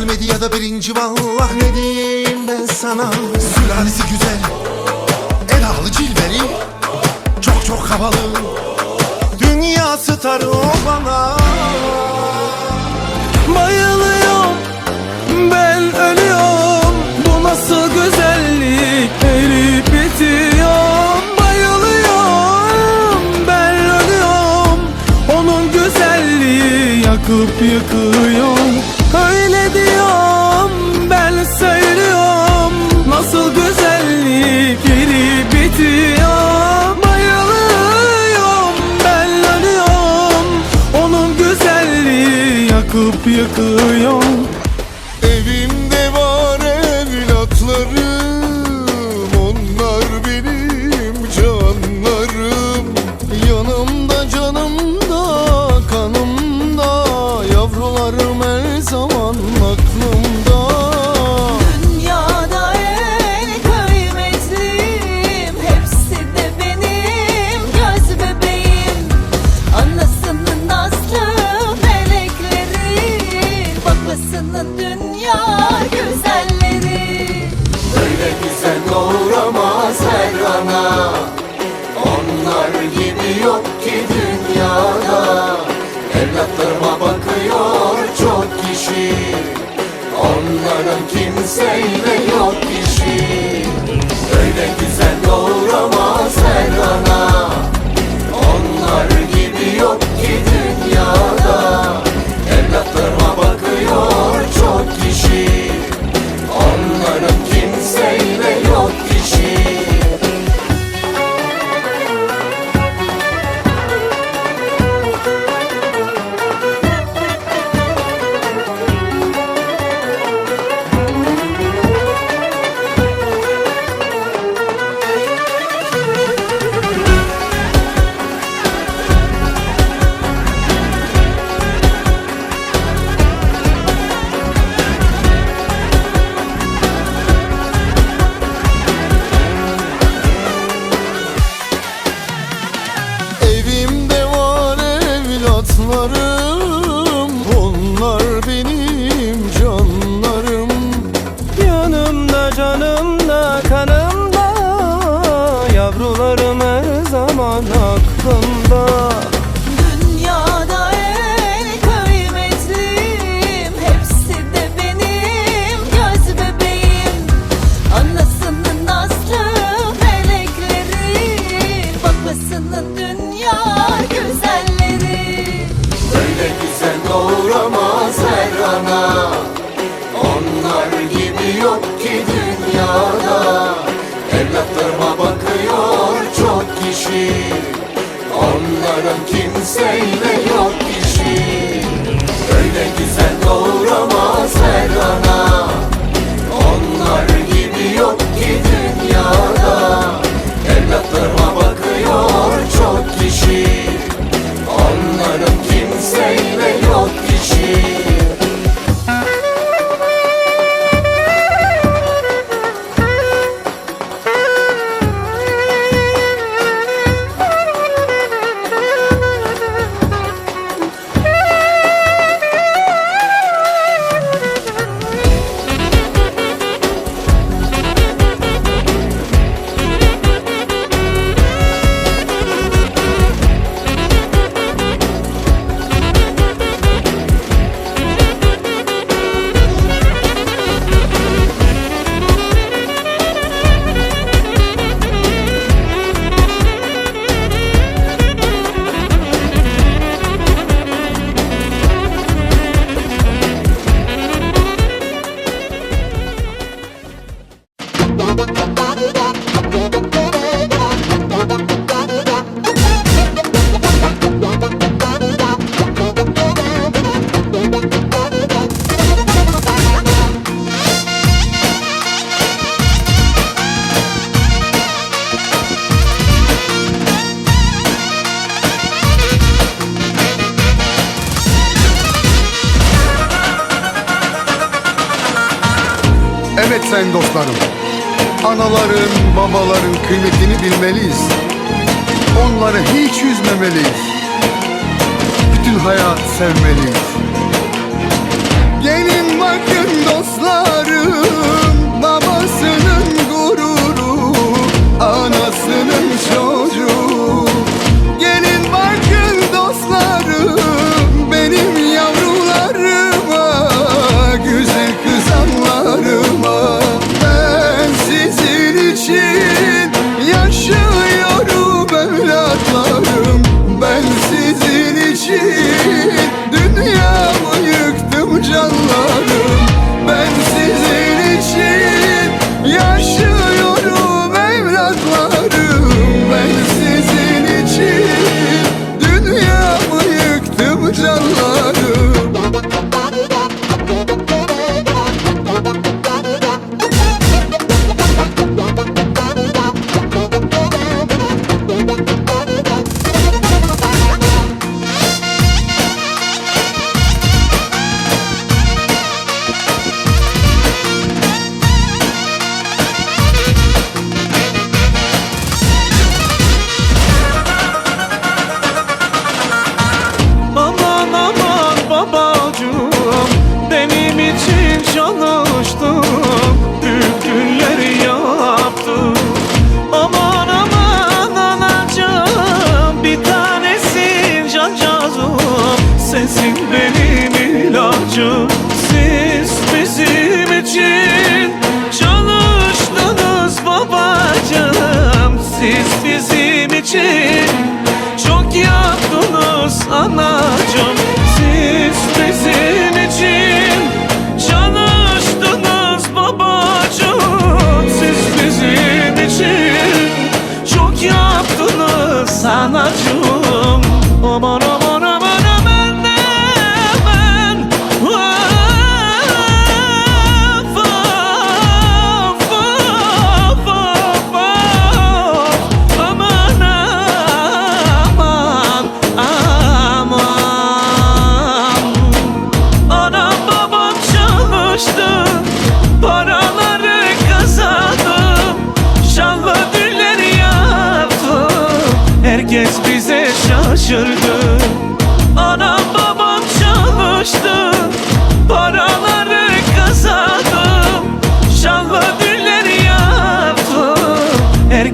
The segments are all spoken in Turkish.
gelmedi ya da birinci vallah ne diyeyim ben sana? Sülalesi güzel Edalı cilveli Çok çok havalı. Dünya starı o bana. Bayıl aşıkıyım Öyle diyorum ben söylüyorum. Nasıl güzellik geri bitiyor. Bayılıyorum ben ölüyorum. Onun güzelliği yakıp yıkıyor Onların kimseyle yok işi. Öyle güzel doğramaz her an. evlatlarım. Anaların, babaların kıymetini bilmeliyiz. Onları hiç üzmemeliyiz. Bütün hayat sevmeliyiz. Gelin bakın dostlarım.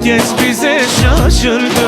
Herkes bize şaşırdı.